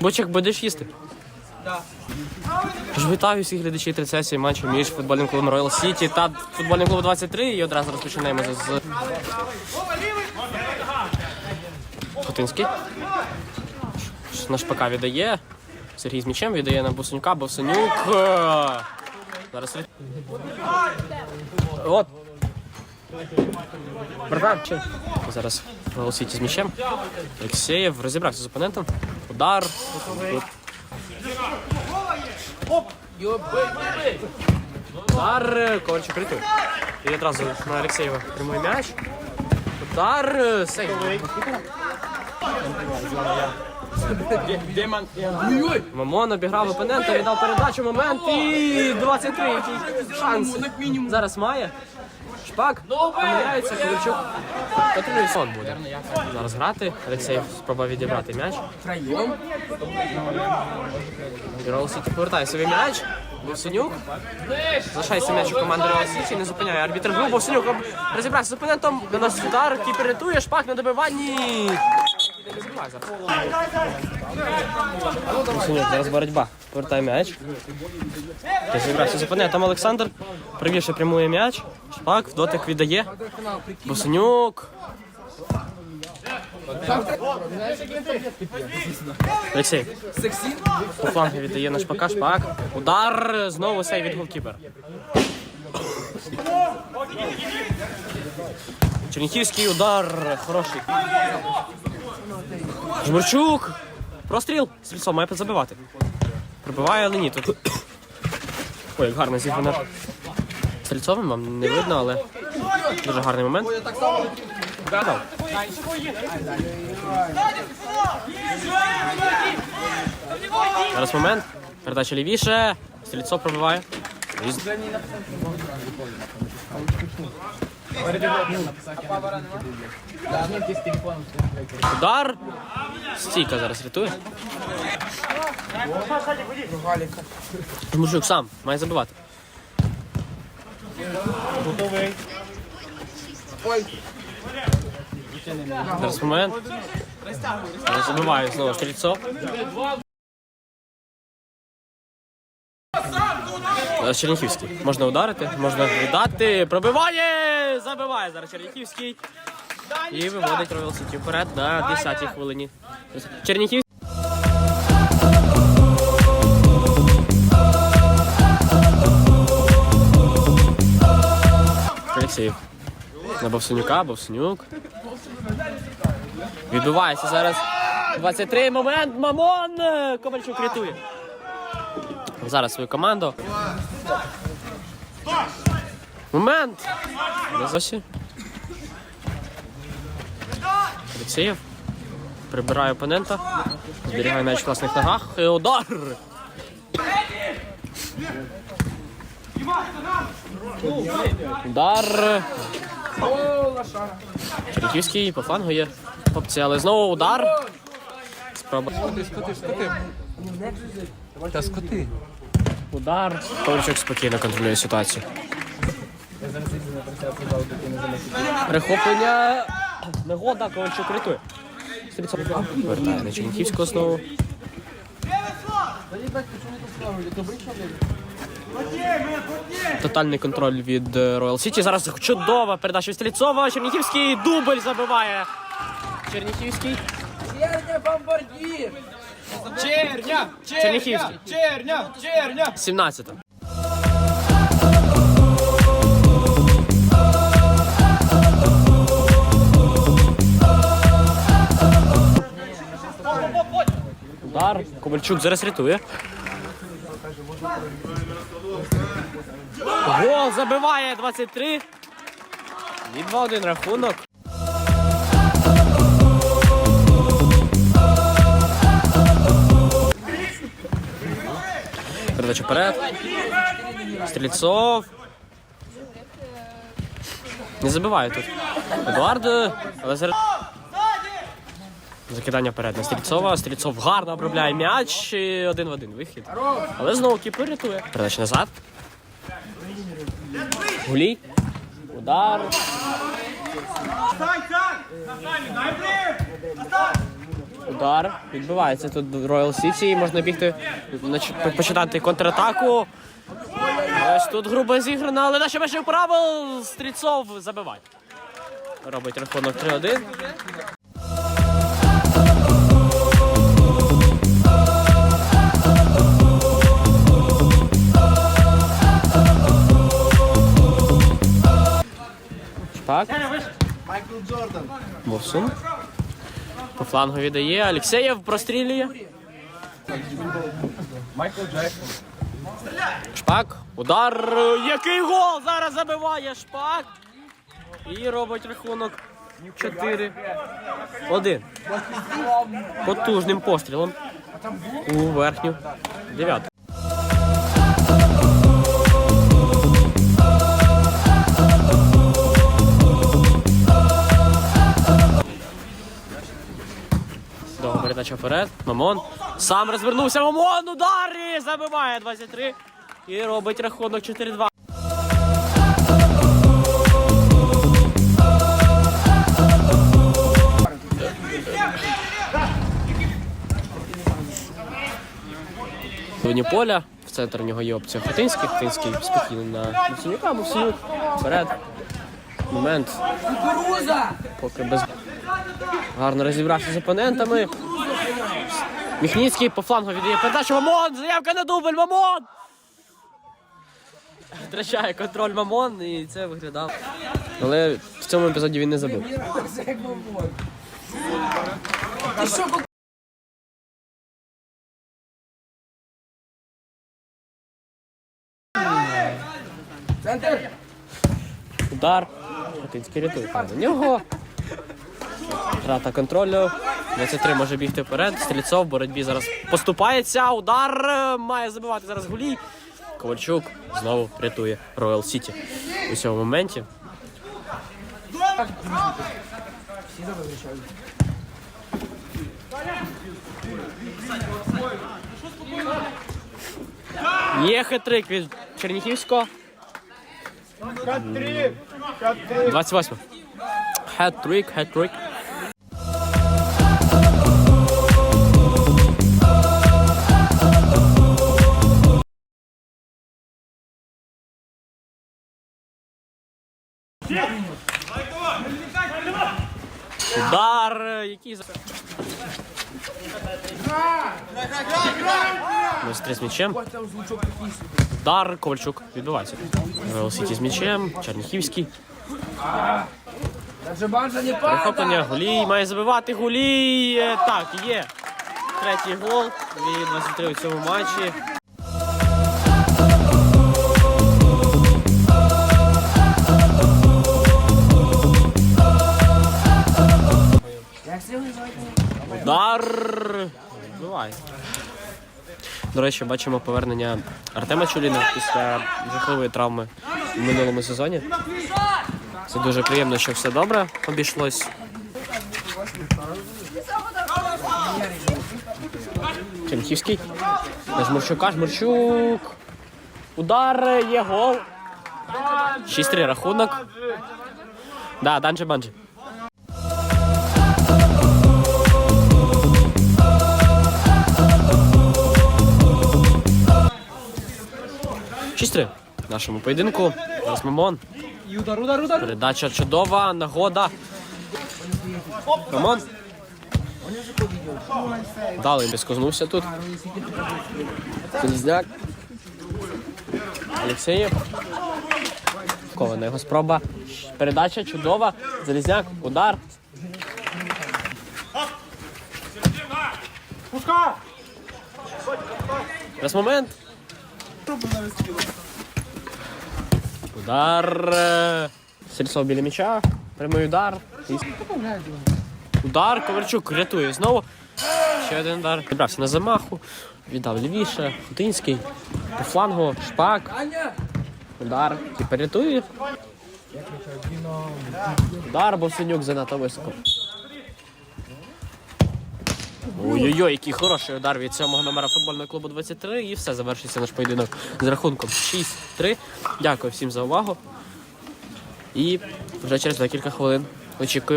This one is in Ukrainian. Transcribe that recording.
Бочок, будеш їсти? Ж вітаю всіх глядачів 30 матчу між футбольним клубом Royal City та футбольним клубом 23. І одразу розпочинаємо з Хотинський. Наш ПК віддає. Сергій з м'ячем віддає на Босонюка. Босонюк. е, Зараз От. Братан. чи? Зараз City з м'ячем. Олексєєв розібрався з опонентом. Удар. Удар. Ковальчук рятує. І одразу на Алексеєва прямий м'яч. Удар. Сейв. Мамон обіграв опонента, віддав передачу, момент і 23, шанс. Зараз має. Шпак помиляється, Ковальчук. Потрібний сон буде. Зараз грати. Олексій спробує відібрати м'яч. І Ролл Сіті повертає собі м'яч. Бовсенюк. Залишається м'яч у команди Сіті, не зупиняє арбітр гру. Бовсенюк розібрався з опонентом. Наносить удар, кіпер рятує, шпак на добиванні. Не зараз. Боротьба. Повертає м'яч. Розібрався з опонентом Олександр. Привівши прямує м'яч. Шпак в дотик віддає. Босенюк. Олексій. По флангу віддає на шпака, шпак. Удар. Знову сей від голкіпера. Черніхівський удар. Хороший. Жмурчук. Простріл. Стрільцо має забивати. Пробиває, але ні тут. Ой, як гарно зіграно. Стрільцовим вам не видно, але дуже гарний момент. Гадав. Зараз момент. Передача лівіше. Стрільцов пробиває. Удар. Стійка зараз рятує. Мужик сам має забивати. Зараз момент. Не забиває знову стрільцов. Черніхівський. Можна ударити, можна віддати. Пробиває! Забиває зараз Черніхівський. І виводить Royal City вперед на 10-й хвилині. Черніхівський. На Бовсенюка, Бовсенюк. Відбувається зараз 23 момент. Мамон! Ковальчук рятує. Зараз свою команду. Момент! Досі. Олексієв. Прибирає опонента. Зберігає м'яч в класних ногах. І удар! Удар. Чернігівський по флангу є опція, але знову удар. Спроба. Та скоти. Удар. Ковальчук спокійно контролює ситуацію. Перехоплення. Негода, Ковальчук рятує. Стрільцов вертає на Черніхівську основу. Тотальний контроль від е, Royal City. Зараз чудова передача від Стрільцова. Черніхівський дубль забиває. Черніхівський. Бомбардір! Черня! Черніхівський. Черня! Черня! 17. Удар. Ковальчук зараз рятує. Гол забиває 23. І 2-1 рахунок. Передача вперед. Стрільцов. Не забиває тут. Едуард. Але. Закидання вперед на Стрільцова. Стрільцов гарно обробляє м'яч. і Один в один вихід. Але знову кіпер рятує. Передача назад. Гулій. Удар. Удар. Відбивається тут Royal City. і Можна бігти, починати контратаку. Ось тут грубо зіграно, але наші межі правил Стрільцов забиває. Робить рахунок 3-1. Так. Майкл Джордан. Мовсун. По флангу віддає. Алексеєв прострілює. Шпак. Удар. Який гол! Зараз забиває Шпак. І робить рахунок 4. 1. Потужним пострілом. У верхню дев'ятку. Передача вперед. Мамон. Сам розвернувся. Мамон. Удар і забиває 23. І робить рахунок 4-2. Вині поля. В центр нього є опція Хотинський. Хотинський спокійно на Мусенюка. Мусенюк. Вперед. Момент. Поки без гарно розібрався з опонентами. Міхніцький по флангу віддає передачу. Мамон! Заявка на дубль! Мамон! Втрачає контроль Мамон і це виглядав. Але в цьому епізоді він не ку- Центр! Удар. Хотинський рятує правда. Нього. Втрата контролю. 23 може бігти вперед. Стрільцов в боротьбі зараз поступається. Удар е, має забивати зараз Гулій. Ковальчук знову рятує Royal City у цьому моменті. Є хитрик від Черніхівського. 28. Хет-трик, хет-трик. Майстри з м'ячем. Удар, Ковальчук відбувається. City з м'ячем, Черніхівський. Перехоплення, Гулій має забивати Гулій. Е, Так, є. Третій гол від 23 у цьому матчі. Удар. Буває. До речі, бачимо повернення Артема Чуліна після жахливої травми в минулому сезоні. Це дуже приємно, що все добре обійшлось. Черніхівський. На Жмурчука, Жмурчук. Удар, є гол. 6-3 рахунок. Да, Данджи нашому поєдинку. Зараз Мамон. Передача чудова, нагода. Мамон. Дали безкознувся тут. Залізняк. Олексєєв. Кована його спроба. Передача чудова. Залізняк. Удар. Раз момент. Удар. е, біля м'яча. Прямий удар. Удар. Ковальчук рятує знову. Ще один удар. Зібрався на замаху. Віддав лівіше. Хутинський. По флангу. Шпак. Удар. Тепер рятує. Удар, бо синюк занадто високо. Ой-ой-ой, який хороший удар від сьомого номера футбольного клубу 23. І все завершиться наш поєдинок з рахунком 6-3. Дякую всім за увагу. І вже через декілька хвилин очікую.